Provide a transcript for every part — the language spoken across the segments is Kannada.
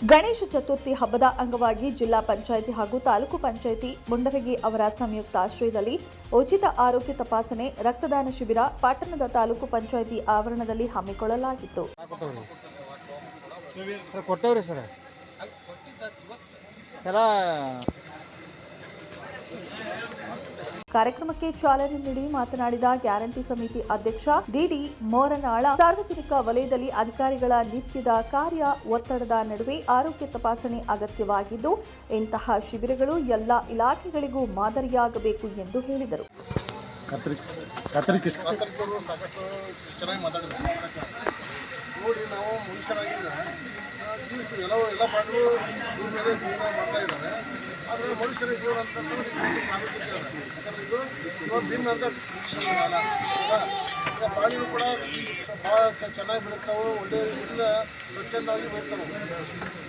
ಗಣೇಶ ಚತುರ್ಥಿ ಹಬ್ಬದ ಅಂಗವಾಗಿ ಜಿಲ್ಲಾ ಪಂಚಾಯಿತಿ ಹಾಗೂ ತಾಲೂಕು ಪಂಚಾಯಿತಿ ಮುಂಡರಗಿ ಅವರ ಸಂಯುಕ್ತ ಆಶ್ರಯದಲ್ಲಿ ಉಚಿತ ಆರೋಗ್ಯ ತಪಾಸಣೆ, ರಕ್ತದಾನ ಶಿಬಿರ, ಪಟ್ಟಣದ ತಾಲೂಕು ಪಂಚಾಯಿತಿ ಆವರಣದಲ್ಲಿ ಹಮ್ಮಿಕೊಳ್ಳಲಾಗಿತ್ತು. ಕಾರ್ಯಕ್ರಮಕ್ಕೆ ಚಾಲನೆ ನೀಡಿ ಮಾತನಾಡಿದ ಗ್ಯಾರಂಟಿ ಸಮಿತಿ ಅಧ್ಯಕ್ಷ ಡಿಡಿ ಮೋರನಾಳ. ಸಾರ್ವಜನಿಕ ವಲಯದಲ್ಲಿ ಅಧಿಕಾರಿಗಳ ನಿತ್ಯದ ಕಾರ್ಯ ಒತ್ತಡದ ನಡುವೆ ಆರೋಗ್ಯ ತಪಾಸಣೆ ಅಗತ್ಯವಾಗಿದ್ದು ಇಂತಹ ಶಿಬಿರಗಳು ಎಲ್ಲ ಇಲಾಖೆಗಳಿಗೂ ಮಾದರಿಯಾಗಬೇಕು ಎಂದು ಹೇಳಿದರು. ನೋಡಿ ನಾವು ಮನುಷ್ಯರಾಗಿದ್ದ ಜೀವಿಸ್ತೀವಿ ಎಲ್ಲ ಎಲ್ಲ ಪ್ರಾಣಿಗಳು ಭೂಮಿ ಮೇಲೆ ಜೀವನ ಮಾಡ್ತಾ ಇದ್ದಾವೆ ಆದರೆ ಮನುಷ್ಯನ ಜೀವನ ಅಂತಂದ್ರೆ ಪ್ರಾಮುಖ್ಯತೆ ಅದ ಯಾಕಂದ್ರೆ ಇದು ಇವತ್ತು ಭಿನ್ನ ಅಂತ ಅಲ್ಲ? ಈಗ ಪ್ರಾಣಿಗಳು ಕೂಡ ಭಾಳ ಚೆನ್ನಾಗಿ ಬದುಕ್ತಾವೆ ಒಳ್ಳೆಯ ರೀತಿಯಿಂದ ಸ್ವಚ್ಛಂದವಾಗಿ ಬದುಕ್ತಾವೆ.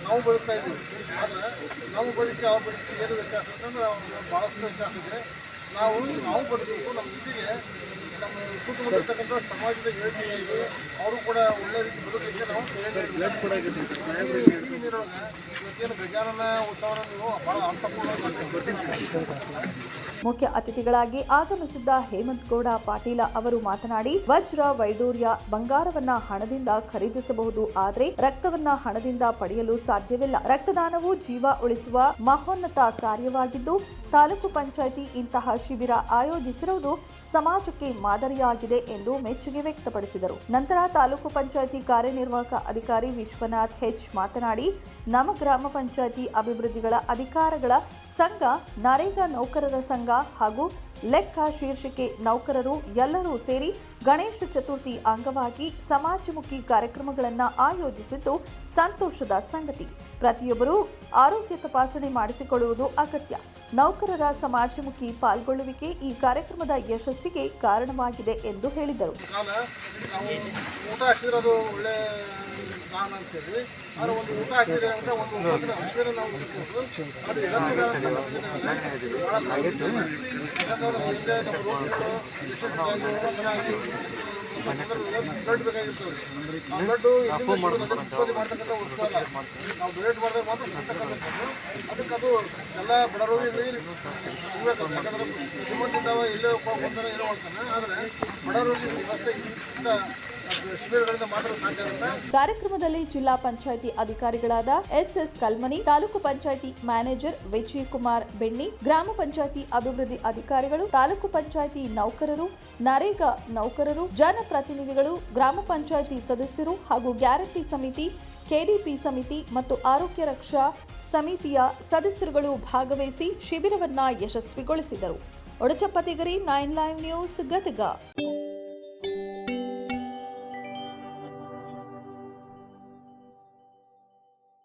ನಾವು ಬದುಕ್ತಾ ಇದ್ದೀವಿ. ಆದರೆ ನಾವು ಬದುಕಿ ಆ ಬದುಕಿ ಏನು ವ್ಯತ್ಯಾಸ ಅಂತಂದ್ರೆ ಭಾಳಷ್ಟು ವ್ಯತ್ಯಾಸ ಇದೆ. ನಾವು ನಾವು ಬದುಕಬೇಕು, ನಮ್ಮ ಜೊತೆಗೆ ನಮ್ಮ ಕುಟುಂಬದ ಇರ್ತಕ್ಕಂಥ ಸಮಾಜದ ಏಳಿಗೆ ಅವರು ಕೂಡ ಒಳ್ಳೆ ರೀತಿ ಬದುಕಲಿಕ್ಕೆ ನಾವು ಈ ಈ ನೀರೊಳಗೆ ಇವತ್ತೇನು ಗಜಾನನ ಉತ್ಸವನ ನೀವು ಭಾಳ ಅರ್ಥಪೂರ್ಣವಾಗಿ ಮುಖ್ಯ ಅತಿಥಿಗಳಾಗಿ ಆಗಮಿಸಿದ್ದ ಹೇಮಂತ್ ಗೌಡ ಪಾಟೀಲ ಅವರು ಮಾತನಾಡಿ ವಜ್ರ ವೈಡೂರ್ಯ ಬಂಗಾರವನ್ನ ಹಣದಿಂದ ಖರೀದಿಸಬಹುದು ಆದರೆ ರಕ್ತವನ್ನ ಹಣದಿಂದ ಪಡೆಯಲು ಸಾಧ್ಯವಿಲ್ಲ. ರಕ್ತದಾನವು ಜೀವ ಉಳಿಸುವ ಮಹೋನ್ನತ ಕಾರ್ಯವಾಗಿದ್ದು ತಾಲೂಕು ಪಂಚಾಯಿತಿ ಇಂತಹ ಶಿಬಿರ ಆಯೋಜಿಸಿರುವುದು ಸಮಾಜಕ್ಕೆ ಮಾದರಿಯಾಗಿದೆ ಎಂದು ಮೆಚ್ಚುಗೆ ವ್ಯಕ್ತಪಡಿಸಿದರು. ನಂತರ ತಾಲೂಕು ಪಂಚಾಯಿತಿ ಕಾರ್ಯನಿರ್ವಾಹಕ ಅಧಿಕಾರಿ ವಿಶ್ವನಾಥ್ ಹೆಚ್ ಮಾತನಾಡಿ, ನಮ್ಮ ಗ್ರಾಮ ಪಂಚಾಯಿತಿ ಅಭಿವೃದ್ಧಿಗಳ ಅಧಿಕಾರಗಳ ಸಂಘ, ನರೇಗಾ ನೌಕರರ ಸಂಘ ಹಾಗೂ ಲೆಕ್ಕ ಶೀರ್ಷಿಕೆ ನೌಕರರು ಎಲ್ಲರೂ ಸೇರಿ ಗಣೇಶ ಚತುರ್ಥಿ ಅಂಗವಾಗಿ ಸಮಾಜಮುಖಿ ಕಾರ್ಯಕ್ರಮಗಳನ್ನು ಆಯೋಜಿಸಿದ್ದು ಸಂತೋಷದ ಸಂಗತಿ. ಪ್ರತಿಯೊಬ್ಬರೂ ಆರೋಗ್ಯ ತಪಾಸಣೆ ಮಾಡಿಸಿಕೊಳ್ಳುವುದು ಅಗತ್ಯ. ನೌಕರರ ಸಮಾಜಮುಖಿ ಪಾಲ್ಗೊಳ್ಳುವಿಕೆ ಈ ಕಾರ್ಯಕ್ರಮದ ಯಶಸ್ಸಿಗೆ ಕಾರಣವಾಗಿದೆ ಎಂದು ಹೇಳಿದರು. ಒಂದು ಯಾಕಂತಂದ್ರೆ ಇಲ್ಲೇ ನಮ್ಮ ಚೆನ್ನಾಗಿ ಬ್ಲಡ್ ಬೇಕಾಗಿರ್ತವೆ ಆ ಬ್ಲಡ್ ಇಲ್ಲಿಂದ ಉತ್ಪತ್ತಿ ಮಾಡ್ತಕ್ಕಂಥ ವಸ್ತು ನಾವು ಮಾತ್ರ ಅದಕ್ಕೆ ಅದು ಎಲ್ಲ ಬಡ ರೋಗಿಗಳಿಗೆ ಸಿಗ್ಬೇಕು ಯಾಕಂದ್ರೆ ಶ್ರೀಮಂತಿದ್ದಾವ ಇಲ್ಲೇ ಬಂದರೆ ಏನೋ ಮಾಡ್ತಾನೆ ಆದರೆ ಬಡ ರೋಗಿ ಮತ್ತೆ ಈ ಕಾರ್ಯಕ್ರಮದಲ್ಲಿ ಜಿಲ್ಲಾ ಪಂಚಾಯಿತಿ ಅಧಿಕಾರಿಗಳಾದ ಎಸ್ಎಸ್ ಕಲ್ಮನಿ, ತಾಲೂಕು ಪಂಚಾಯಿತಿ ಮ್ಯಾನೇಜರ್ ವಿಜಯ್ ಕುಮಾರ್ ಬೆಣ್ಣಿ, ಗ್ರಾಮ ಪಂಚಾಯಿತಿ ಅಭಿವೃದ್ಧಿ ಅಧಿಕಾರಿಗಳು, ತಾಲೂಕು ಪಂಚಾಯಿತಿ ನೌಕರರು, ನರೇಗಾ ನೌಕರರು, ಜನಪ್ರತಿನಿಧಿಗಳು, ಗ್ರಾಮ ಪಂಚಾಯಿತಿ ಸದಸ್ಯರು ಹಾಗೂ ಗ್ಯಾರಂಟಿ ಸಮಿತಿ, ಕೆಡಿಪಿ ಸಮಿತಿ ಮತ್ತು ಆರೋಗ್ಯ ರಕ್ಷಾ ಸಮಿತಿಯ ಸದಸ್ಯರುಗಳು ಭಾಗವಹಿಸಿ ಶಿಬಿರವನ್ನ ಯಶಸ್ವಿಗೊಳಿಸಿದರು. ಒಡಚಪ್ಪತಿಗರಿ ನೈನ್ ಲೈವ್ ನ್ಯೂಸ್ ಗದಗ.